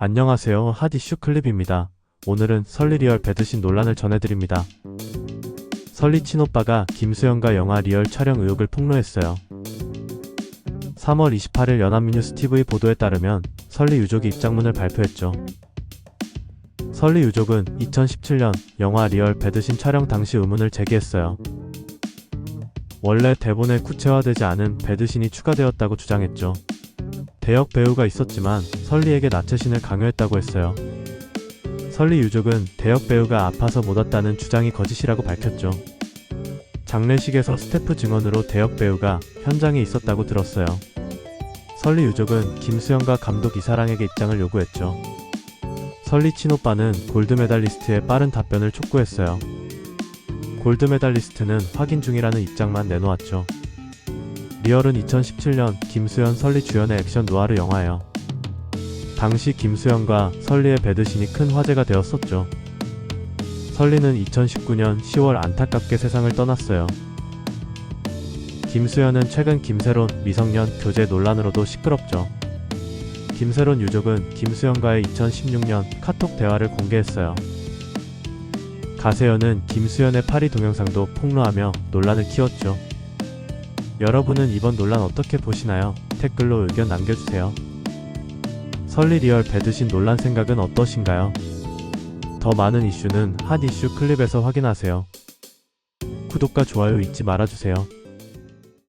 안녕하세요. 핫이슈 클립입니다. 오늘은 설리 리얼 배드신 논란을 전해드립니다. 설리 친오빠가 김수현과 영화 리얼 촬영 의혹을 폭로했어요. 3월 28일 연합뉴스 TV 보도에 따르면 설리 유족이 입장문을 발표했죠. 설리 유족은 2017년 영화 리얼 배드신 촬영 당시 의문을 제기했어요. 원래 대본에 구체화되지 않은 배드신이 추가되었다고 주장했죠. 대역 배우가 있었지만 설리에게 나체신을 강요했다고 했어요. 설리 유족은 대역 배우가 아파서 못 왔다는 주장이 거짓이라고 밝혔죠. 장례식에서 스태프 증언으로 대역 배우가 현장에 있었다고 들었어요. 설리 유족은 김수영과 감독 이사랑에게 입장을 요구했죠. 설리 친오빠는 골드 메달리스트의 빠른 답변을 촉구했어요. 골드 메달리스트는 확인 중이라는 입장만 내놓았죠. 리얼은 2017년 김수현 설리 주연의 액션 누아르 영화예요. 당시 김수현과 설리의 배드신이 큰 화제가 되었었죠. 설리는 2019년 10월 안타깝게 세상을 떠났어요. 김수현은 최근 김세론 미성년 교제 논란으로도 시끄럽죠. 김세론 유족은 김수현과의 2016년 카톡 대화를 공개했어요. 가세현은 김수현의 파리 동영상도 폭로하며 논란을 키웠죠. 여러분은 이번 논란 어떻게 보시나요? 댓글로 의견 남겨주세요. 설리 리얼 배드신 논란 생각은 어떠신가요? 더 많은 이슈는 핫 이슈 클립에서 확인하세요. 구독과 좋아요 잊지 말아주세요.